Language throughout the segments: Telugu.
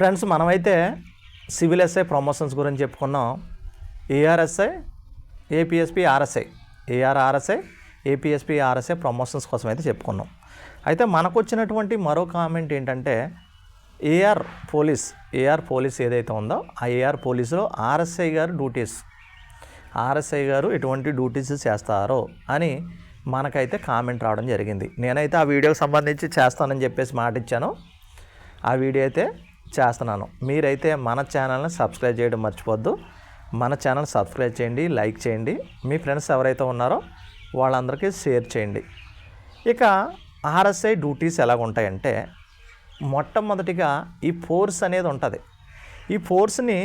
ఫ్రెండ్స్ మనమైతే సివిల్ ఎస్ఐ ప్రమోషన్స్ గురించి చెప్పుకున్నాం. ARSI APSP RSI. ARRSI APSP RSI promotions కోసం అయితే చెప్పుకున్నాం. అయితే మనకు వచ్చినటువంటి మరో కామెంట్ ఏంటంటే ఏఆర్ పోలీస్ ఏఆర్ పోలీస్ ఏదైతే ఉందో ఆ ఏఆర్ పోలీసులో ఆర్ఎస్ఐ గారు డ్యూటీస్. ఆర్ఎస్ఐ గారు ఎటువంటి డ్యూటీస్ చేస్తారో అని మనకైతే కామెంట్ రావడం జరిగింది. నేనైతే ఆ వీడియోకి సంబంధించి చేస్తానని చెప్పేసి మాట ఇచ్చాను ఆ వీడియో అయితే చేస్తున్నాను. మీరైతే మన ఛానల్ని సబ్స్క్రైబ్ చేయడం మర్చిపోద్దు. మన ఛానల్ సబ్స్క్రైబ్ చేయండి లైక్ చేయండి. మీ ఫ్రెండ్స్ ఎవరైతే ఉన్నారో వాళ్ళందరికీ షేర్ చేయండి. ఇక ఆర్ఎస్ఐ డ్యూటీస్ ఎలాగ ఉంటాయంటే మొట్టమొదటిగా ఈ ఫోర్స్ అనేది ఉంటుంది. ఈ ఫోర్స్ని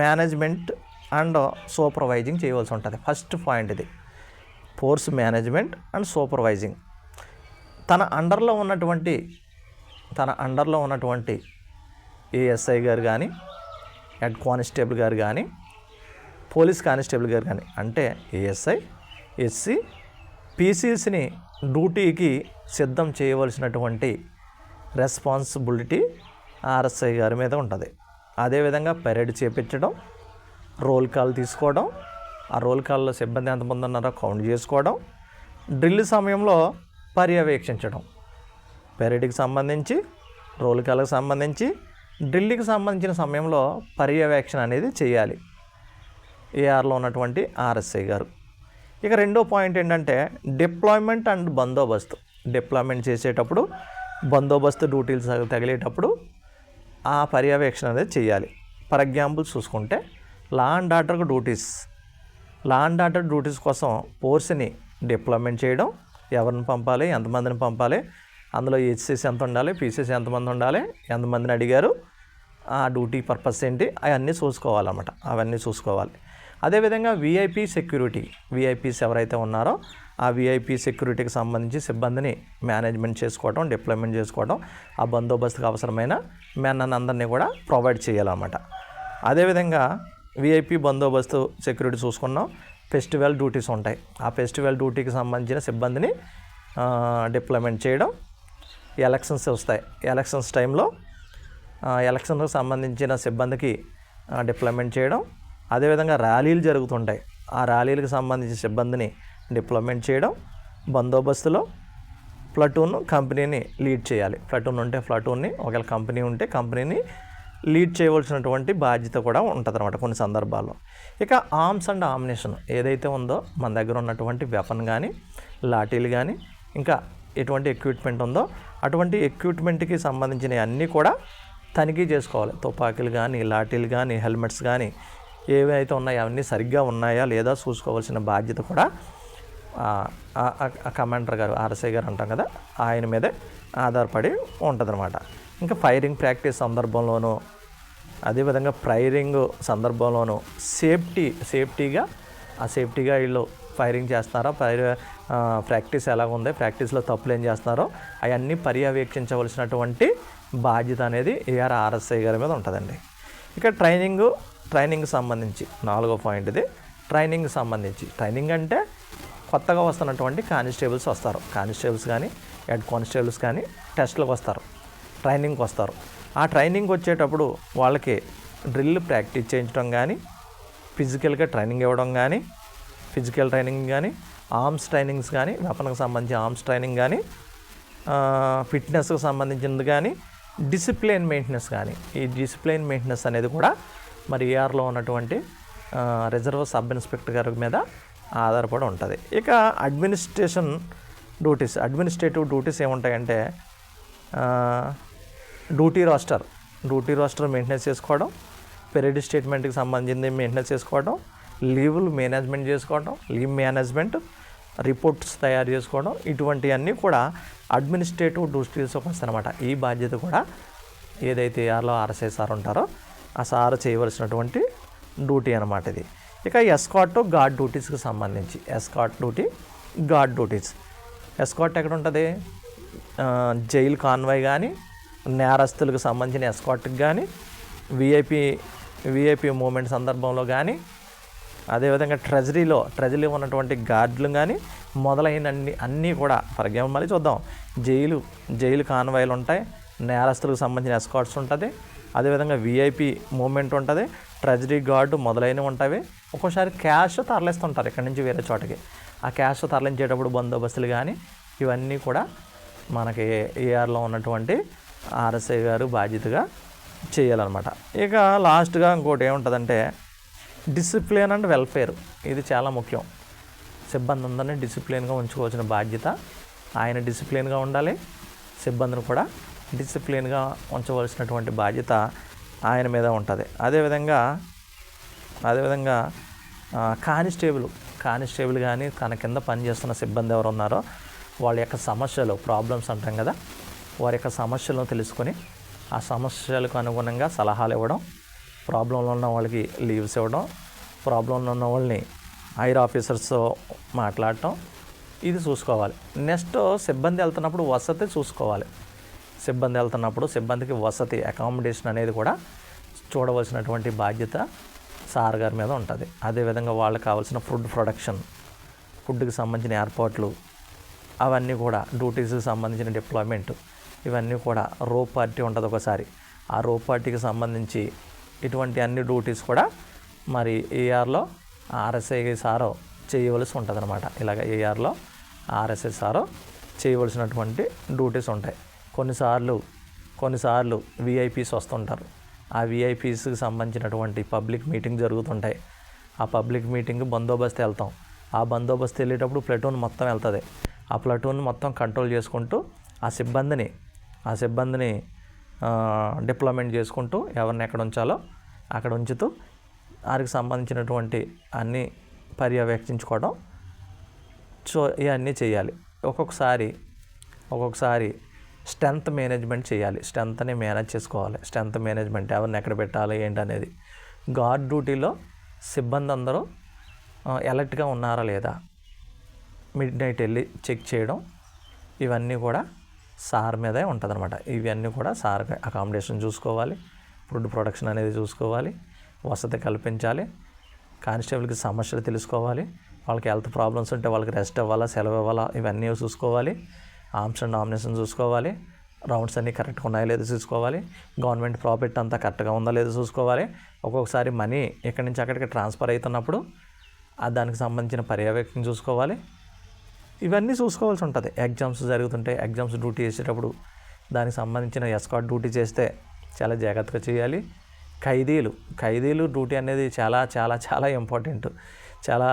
మేనేజ్మెంట్ అండ్ సూపర్వైజింగ్ చేయవలసి ఉంటుంది. ఫస్ట్ పాయింట్ ఇది. Force management and supervising. తన అండర్లో ఉన్నటువంటి తన అండర్లో ఉన్నటువంటి ఏఎస్ఐ గారు కానీ హెడ్ కానిస్టేబుల్ గారు కానీ పోలీస్ కానిస్టేబుల్ గారు కానీ అంటే ఏఎస్ఐ ఎస్సీ పీసీసీని డ్యూటీకి సిద్ధం చేయవలసినటువంటి రెస్పాన్సిబిలిటీ ఆర్ఎస్ఐ గారి మీద ఉంటుంది. అదేవిధంగా పెరేడ్ చేపించడం రోల్ కాల్ తీసుకోవడం ఆ రోల్ కాల్లో సిబ్బంది ఎంతమంది ఉన్నారో కౌంట్ చేసుకోవడం డ్రిల్ సమయంలో పర్యవేక్షించడం. పెరేడ్కి సంబంధించి రోల్ కాల్కి సంబంధించి ఢిల్లీకి సంబంధించిన సమయంలో పర్యవేక్షణ అనేది చేయాలి. ఏఆర్లో ఉన్నటువంటి ఆర్ఎస్ఐ గారు. ఇక రెండో పాయింట్ ఏంటంటే డిప్లాయ్మెంట్ అండ్ బందోబస్తు. డిప్లాయ్మెంట్ చేసేటప్పుడు బందోబస్తు డ్యూటీలు తగిలేటప్పుడు ఆ పర్యవేక్షణ అనేది చేయాలి. ఫర్ ఎగ్జాంపుల్ చూసుకుంటే law and ఆర్డర్కు duties. Law and order duties కోసం ఫోర్స్ని డిప్లాయ్మెంట్ చేయడం ఎవరిని పంపాలి ఎంతమందిని పంపాలి అందులో హెచ్సీస్ ఎంత ఉండాలి పీసీస్ ఎంతమంది ఉండాలి ఎంతమందిని అడిగారు ఆ డ్యూటీ పర్పస్ ఏంటి? అవన్నీ చూసుకోవాలన్నమాట. అవన్నీ చూసుకోవాలి. అదేవిధంగా విఐపి సెక్యూరిటీ విఐపీస్ ఎవరైతే ఉన్నారో ఆ విఐపి సెక్యూరిటీకి సంబంధించి సిబ్బందిని మేనేజ్మెంట్ చేసుకోవడం డిప్లాయ్మెంట్ చేసుకోవడం ఆ బందోబస్తుకు అవసరమైన మెన్నన్ అందరినీ కూడా ప్రొవైడ్ చేయాలన్నమాట. అదేవిధంగా విఐపి బందోబస్తు సెక్యూరిటీ చూసుకున్నాం. ఫెస్టివల్ డ్యూటీస్ ఉంటాయి. ఆ ఫెస్టివల్ డ్యూటీకి సంబంధించిన సిబ్బందిని డిప్లాయ్మెంట్ చేయడం. ఎలక్షన్స్ వస్తాయి. ఎలక్షన్స్ టైంలో ఎలక్షన్లకు సంబంధించిన సిబ్బందికి డిప్లాయ్మెంట్ చేయడం. అదేవిధంగా ర్యాలీలు జరుగుతుంటాయి. ఆ ర్యాలీలకు సంబంధించిన సిబ్బందిని డిప్లాయ్మెంట్ చేయడం బందోబస్తులో ప్లటూన్ కంపెనీని లీడ్ చేయాలి. ప్లటూన్ ఉంటే ప్లటూన్ని ఒకవేళ కంపెనీ ఉంటే కంపెనీని లీడ్ చేయవలసినటువంటి బాధ్యత కూడా ఉంటుంది అనమాట కొన్ని సందర్భాల్లో. ఇక ఆర్మ్స్ అండ్ ఆమ్నేషన్ ఏదైతే ఉందో మన దగ్గర ఉన్నటువంటి వెపన్ కానీ లాఠీలు కానీ ఇంకా ఎటువంటి ఎక్విప్మెంట్ ఉందో అటువంటి ఎక్విప్మెంట్కి సంబంధించిన అన్నీ కూడా తనిఖీ చేసుకోవాలి. తుపాకీలు కానీ లాఠీలు కానీ హెల్మెట్స్ కానీ ఏవైతే ఉన్నాయో అవన్నీ సరిగ్గా ఉన్నాయా లేదా చూసుకోవాల్సిన బాధ్యత కూడా కమాండర్ గారు ఆర్ఎస్ఐ గారు అంటాం కదా ఆయన మీదే ఆధారపడి ఉంటుందన్నమాట. ఇంకా ఫైరింగ్ ప్రాక్టీస్ సందర్భంలోనూ అదేవిధంగా ఫైరింగ్ సందర్భంలోనూ సేఫ్టీ సేఫ్టీగా ఆ సేఫ్టీగా వీళ్ళు ఫైరింగ్ చేస్తున్నారో? ఫైర్ ప్రాక్టీస్ ఎలా ఉంది ప్రాక్టీస్లో తప్పులు ఏం చేస్తున్నారో? అవన్నీ పర్యవేక్షించవలసినటువంటి బాధ్యత అనేది ఏఆర్ ఆర్ఎస్ఐ గారి మీద ఉంటుందండి. ఇక ట్రైనింగ్ ట్రైనింగ్ సంబంధించి నాలుగో పాయింట్ ఇది ట్రైనింగ్ సంబంధించి ట్రైనింగ్ అంటే కొత్తగా వస్తున్నటువంటి కానిస్టేబుల్స్ వస్తారు. కానిస్టేబుల్స్ కానీ హెడ్ కానిస్టేబుల్స్ కానీ టెస్ట్లకు వస్తారు. ట్రైనింగ్కి వస్తారు. ఆ ట్రైనింగ్ వచ్చేటప్పుడు వాళ్ళకి డ్రిల్ ప్రాక్టీస్ చేయించడం కానీ ఫిజికల్గా ట్రైనింగ్ ఇవ్వడం కానీ ఫిజికల్ ట్రైనింగ్ కానీ ఆర్మ్స్ ట్రైనింగ్స్ కానీ వెపన్కి సంబంధించి ఆర్మ్స్ ట్రైనింగ్ కానీ ఫిట్నెస్కి సంబంధించింది కానీ డిసిప్లిన్ మెయింటెనెన్స్ కానీ. ఈ డిసిప్లిన్ మెయింటెనెన్స్ అనేది కూడా మరి ఏఆర్లో ఉన్నటువంటి రిజర్వ్ సబ్ ఇన్స్పెక్టర్ గారి మీద ఆధారపడి ఉంటుంది. ఇక administration duties administrative duties ఏముంటాయంటే duty roster. Duty roster maintenance చేసుకోవడం పెరిడ్ స్టేట్మెంట్కి సంబంధించింది మెయింటెనెన్స్ చేసుకోవడం లీవులు మేనేజ్మెంట్ చేసుకోవడం లీవ్ మేనేజ్మెంట్ రిపోర్ట్స్ తయారు చేసుకోవడం ఇటువంటివన్నీ కూడా అడ్మినిస్ట్రేటివ్ డ్యూటీస్కి వస్తాయన్నమాట ఈ బాధ్యత కూడా ఏదైతే ఆర్లో ఆర్ఎస్ఐ సార్ ఉంటారో ఆ సార్ చేయవలసినటువంటి డ్యూటీ అనమాట ఇది. ఇక ఎస్కాట్ గార్డ్ డ్యూటీస్కి సంబంధించి escort duty guard duties. Escort ఎక్కడ ఉంటుంది జైలు కాన్వాయ్ కానీ నేరస్తులకు సంబంధించిన ఎస్కాట్కి కానీ విఐపి విఐపి మూమెంట్ సందర్భంలో కానీ అదేవిధంగా ట్రెజరీలో ట్రెజరీలో ఉన్నటువంటి గార్డులు కానీ మొదలైన అన్ని అన్నీ కూడా ఫర్ ఎగ్జాంపుల్ మళ్ళీ చూద్దాం. జైలు జైలు కాన్వాయిలు ఉంటాయి. నేరస్తులకు సంబంధించిన ఎస్కాట్స్ ఉంటుంది. అదేవిధంగా విఐపి మూమెంట్ ఉంటుంది. ట్రెజరీ గార్డు మొదలైనవి ఉంటాయి. ఒక్కోసారి క్యాష్ తరలిస్తుంటారు ఇక్కడ నుంచి వేరే చోటకి. ఆ క్యాష్ తరలించేటప్పుడు బందోబస్తులు కానీ ఇవన్నీ కూడా మనకి ఏఆర్లో ఉన్నటువంటి ఆర్ఎస్ఐ గారు బాధ్యతగా చేయాలన్నమాట. ఇక లాస్ట్గా ఇంకోటి ఏముంటుందంటే డిసిప్లిన్ అండ్ వెల్ఫేర్ ఇది చాలా ముఖ్యం. సిబ్బంది అందరినీ డిసిప్లిన్గా ఉంచుకోవాల్సిన బాధ్యత ఆయన డిసిప్లిన్గా ఉండాలి. సిబ్బందిని కూడా డిసిప్లిన్గా ఉంచవలసినటువంటి బాధ్యత ఆయన మీద ఉంటుంది. అదేవిధంగా అదేవిధంగా కానిస్టేబుల్ కానిస్టేబుల్ కానీ తన కింద పనిచేస్తున్న సిబ్బంది ఎవరు ఉన్నారో వాళ్ళ యొక్క సమస్యలు ప్రాబ్లమ్స్ అంటాం కదా వారి యొక్క సమస్యలను తెలుసుకొని ఆ సమస్యలకు అనుగుణంగా సలహాలు ఇవ్వడం ప్రాబ్లంలో ఉన్న వాళ్ళకి లీవ్స్ ఇవ్వడం ప్రాబ్లంలో ఉన్న వాళ్ళని హైర్ ఆఫీసర్స్తో మాట్లాడటం ఇది చూసుకోవాలి. నెక్స్ట్ సిబ్బంది వెళ్తున్నప్పుడు వసతి చూసుకోవాలి. సిబ్బంది వెళ్తున్నప్పుడు సిబ్బందికి వసతి అకామిడేషన్ అనేది కూడా చూడవలసినటువంటి బాధ్యత సార్ గారి మీద ఉంటుంది. అదేవిధంగా వాళ్ళకి కావాల్సిన ఫుడ్ ప్రొడక్షన్ ఫుడ్కి సంబంధించిన ఏర్పాట్లు అవన్నీ కూడా డ్యూటీస్కి సంబంధించిన డిప్లాయ్మెంట్ ఇవన్నీ కూడా రో పార్టీ ఉంటుంది ఒకసారి. ఆ రో పార్టీకి సంబంధించి ఇటువంటి అన్ని డ్యూటీస్ కూడా మరి ఏఆర్లో ఆర్ఎస్ఐ సారో చేయవలసి ఉంటుంది అనమాట ఇలాగ ఏఆర్లో ఆర్ఎస్ఐ సారో చేయవలసినటువంటి డ్యూటీస్ ఉంటాయి. కొన్నిసార్లు కొన్నిసార్లు విఐపీస్ వస్తుంటారు. ఆ విఐపీస్కి సంబంధించినటువంటి పబ్లిక్ మీటింగ్ జరుగుతుంటాయి. ఆ పబ్లిక్ మీటింగ్ బందోబస్తు వెళ్తాం. ఆ బందోబస్తు వెళ్ళేటప్పుడు ప్లటూన్ మొత్తం వెళ్తుంది. ఆ ప్లటూన్ మొత్తం కంట్రోల్ చేసుకుంటూ ఆ సిబ్బందిని ఆ సిబ్బందిని డిప్లాయ్మెంట్ చేసుకుంటూ ఎవరిని ఎక్కడ ఉంచాలో అక్కడ ఉంచుతూ వారికి సంబంధించినటువంటి అన్నీ పర్యవేక్షించుకోవడం సో ఇవన్నీ చేయాలి. ఒక్కొక్కసారి ఒక్కొక్కసారి స్ట్రెంత్ మేనేజ్మెంట్ చేయాలి. స్ట్రెంత్ని మేనేజ్ చేసుకోవాలి. స్ట్రెంత్ మేనేజ్మెంట్ ఎవరిని ఎక్కడ పెట్టాలి ఏంటి అనేది గార్డ్ డ్యూటీలో సిబ్బంది అందరూ ఎలర్ట్గా ఉన్నారా లేదా? మిడ్ నైట్ వెళ్ళి చెక్ చేయడం ఇవన్నీ కూడా సార్ మీదే ఉంటుంది అనమాట ఇవన్నీ కూడా సార్ అకామిడేషన్ చూసుకోవాలి ఫుడ్ ప్రొడక్షన్ అనేది చూసుకోవాలి వసతి కల్పించాలి కానిస్టేబుల్కి సమస్యలు తెలుసుకోవాలి వాళ్ళకి హెల్త్ ప్రాబ్లమ్స్ ఉంటే వాళ్ళకి రెస్ట్ ఇవ్వాలా సెలవు ఇవ్వాలా ఇవన్నీ చూసుకోవాలి ఆర్మ్స్ అండ్ నామినేషన్ చూసుకోవాలి రౌండ్స్ అన్నీ కరెక్ట్గా ఉన్నాయో లేదో చూసుకోవాలి గవర్నమెంట్ ప్రాఫిట్ అంతా కరెక్ట్గా ఉందో లేదో చూసుకోవాలి ఒక్కొక్కసారి మనీ ఇక్కడి నుంచి అక్కడికి ట్రాన్స్ఫర్ అవుతున్నప్పుడు దానికి సంబంధించిన పర్యవేక్షణ చూసుకోవాలి ఇవన్నీ చూసుకోవాల్సి ఉంటుంది. ఎగ్జామ్స్ జరుగుతుంటే ఎగ్జామ్స్ డ్యూటీ చేసేటప్పుడు దానికి సంబంధించిన ఎస్కాట్ డ్యూటీ చేస్తే చాలా జాగ్రత్తగా చేయాలి. ఖైదీలు ఖైదీలు డ్యూటీ అనేది చాలా చాలా చాలా ఇంపార్టెంట్. చాలా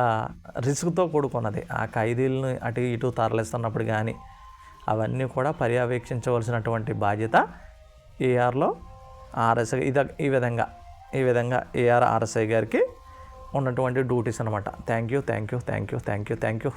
రిస్క్తో కూడుకున్నది. ఆ ఖైదీలను అటు ఇటు తరలిస్తున్నప్పుడు కానీ అవన్నీ కూడా పర్యవేక్షించవలసినటువంటి బాధ్యత ఏఆర్లో ఆర్ఎస్ఐ ఇద ఈ విధంగా ఈ విధంగా ఏఆర్ ఆర్ఎస్ఐ గారికి ఉన్నటువంటి డ్యూటీస్ అనమాట thank you thank you thank you thank you thank you